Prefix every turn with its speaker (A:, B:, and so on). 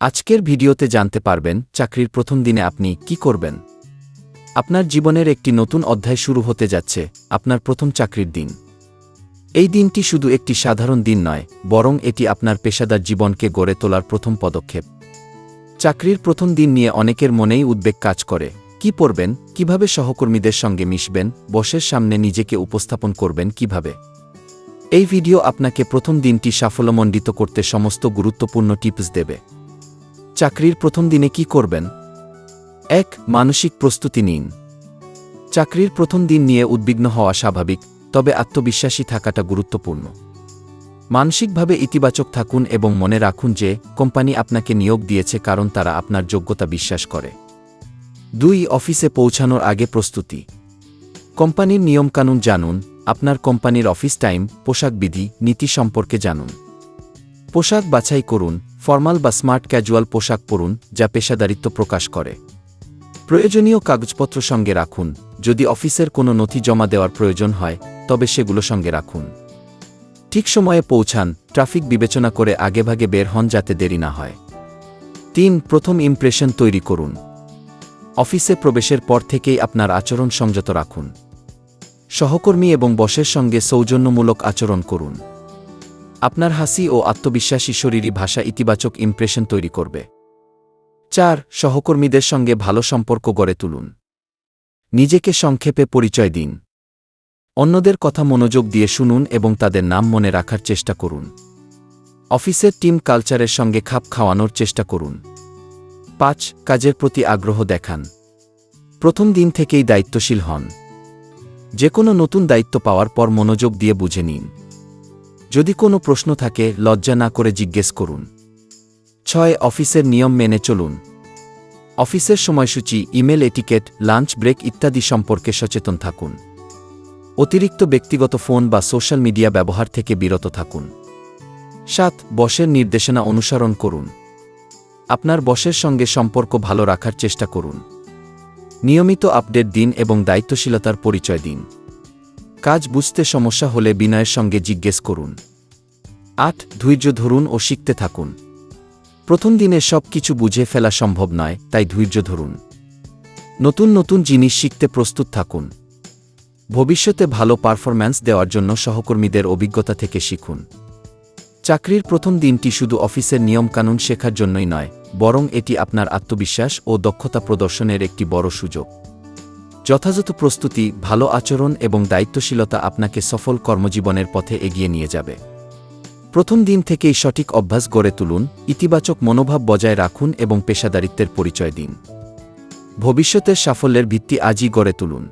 A: আজকের ভিডিওতে জানতে পারবেন চাকরির প্রথম দিনে আপনি কি করবেন। আপনার জীবনের একটি নতুন অধ্যায় শুরু হতে যাচ্ছে, আপনার প্রথম চাকরির দিন। এই দিনটি শুধু একটি সাধারণ দিন নয়, বরং এটি আপনার পেশাদার জীবনকে গড়ে তোলার প্রথম পদক্ষেপ। চাকরির প্রথম দিন নিয়ে অনেকের মনেই উদ্বেগ কাজ করে, কি পড়বেন, কীভাবে সহকর্মীদের সঙ্গে মিশবেন, বসের সামনে নিজেকে উপস্থাপন করবেন কীভাবে। এই ভিডিও আপনাকে প্রথম দিনটি সাফল্যমণ্ডিত করতে সমস্ত গুরুত্বপূর্ণ টিপস দেবে। চাকরির প্রথম দিনে কি করবেন? এক, মানসিক প্রস্তুতি নিন। চাকরির প্রথম দিন নিয়ে উদ্বিগ্ন হওয়া স্বাভাবিক, তবে আত্মবিশ্বাসী থাকাটা গুরুত্বপূর্ণ। মানসিকভাবে ইতিবাচক থাকুন এবং মনে রাখুন যে, কোম্পানি আপনাকে নিয়োগ দিয়েছে কারণ তারা আপনার যোগ্যতা বিশ্বাস করে। দুই, অফিসে পৌঁছানোর আগে প্রস্তুতি। কোম্পানির নিয়মকানুন জানুন, আপনার কোম্পানির অফিস টাইম, পোশাক বিধি, নীতি সম্পর্কে জানুন। পোশাক বাছাই করুন, ফর্মাল বা স্মার্ট ক্যাজুয়াল পোশাক পরুন, যা পেশাদারিত্ব প্রকাশ করে। প্রয়োজনীয় কাগজপত্র সঙ্গে রাখুন, যদি অফিসের কোনো নথি জমা দেওয়ার প্রয়োজন হয়, তবে সেগুলো সঙ্গে রাখুন। ঠিক সময়ে পৌঁছান, ট্রাফিক বিবেচনা করে আগেভাগে বের হন যাতে দেরি না হয়। তিন, প্রথম ইমপ্রেশন তৈরি করুন। অফিসে প্রবেশের পর থেকেই আপনার আচরণ সংযত রাখুন। সহকর্মী এবং বসের সঙ্গে সৌজন্যমূলক আচরণ করুন। আপনার হাসি ও আত্মবিশ্বাসী শরীরী ভাষা ইতিবাচক ইমপ্রেশন তৈরি করবে। চার, সহকর্মীদের সঙ্গে ভালো সম্পর্ক গড়ে তুলুন। নিজেকে সংক্ষেপে পরিচয় দিন। অন্যদের কথা মনোযোগ দিয়ে শুনুন এবং তাদের নাম মনে রাখার চেষ্টা করুন। অফিসের টিম কালচারের সঙ্গে খাপ খাওয়ানোর চেষ্টা করুন। পাঁচ, কাজের প্রতি আগ্রহ দেখান। প্রথম দিন থেকেই দায়িত্বশীল হন। যে কোনো নতুন দায়িত্ব পাওয়ার পর মনোযোগ দিয়ে বুঝে নিন। যদি কোনো প্রশ্ন থাকে, লজ্জা না করে জিজ্ঞেস করুন। ছয়, অফিসের নিয়ম মেনে চলুন। অফিসের সময়সূচি, ইমেল এটিকেট, লাঞ্চ ব্রেক ইত্যাদি সম্পর্কে সচেতন থাকুন। অতিরিক্ত ব্যক্তিগত ফোন বা সোশ্যাল মিডিয়া ব্যবহার থেকে বিরত থাকুন। সাত, বসের নির্দেশনা অনুসরণ করুন। আপনার বসের সঙ্গে সম্পর্ক ভালো রাখার চেষ্টা করুন। নিয়মিত আপডেট দিন এবং দায়িত্বশীলতার পরিচয় দিন। কাজ বুঝতে সমস্যা হলে বিনয়ের সঙ্গে জিজ্ঞেস করুন। আট, ধৈর্য ধরুন ও শিখতে থাকুন। প্রথম দিনে সব কিছু বুঝে ফেলা সম্ভব নয়, তাই ধৈর্য ধরুন। নতুন নতুন জিনিস শিখতে প্রস্তুত থাকুন। ভবিষ্যতে ভালো পারফরম্যান্স দেওয়ার জন্য সহকর্মীদের অভিজ্ঞতা থেকে শিখুন। চাকরির প্রথম দিনটি শুধু অফিসের নিয়মকানুন শেখার জন্যই নয়, বরং এটি আপনার আত্মবিশ্বাস ও দক্ষতা প্রদর্শনের একটি বড় সুযোগ। যথাযথ প্রস্তুতি, ভালো আচরণ এবং দায়িত্বশীলতা আপনাকে সফল কর্মজীবনের পথে এগিয়ে নিয়ে যাবে। প্রথম দিন থেকেই সঠিক অভ্যাস গড়ে তুলুন, ইতিবাচক মনোভাব বজায় রাখুন এবং পেশাদারিত্বের পরিচয় দিন। ভবিষ্যতের সাফল্যের ভিত্তি আজই গড়ে তুলুন।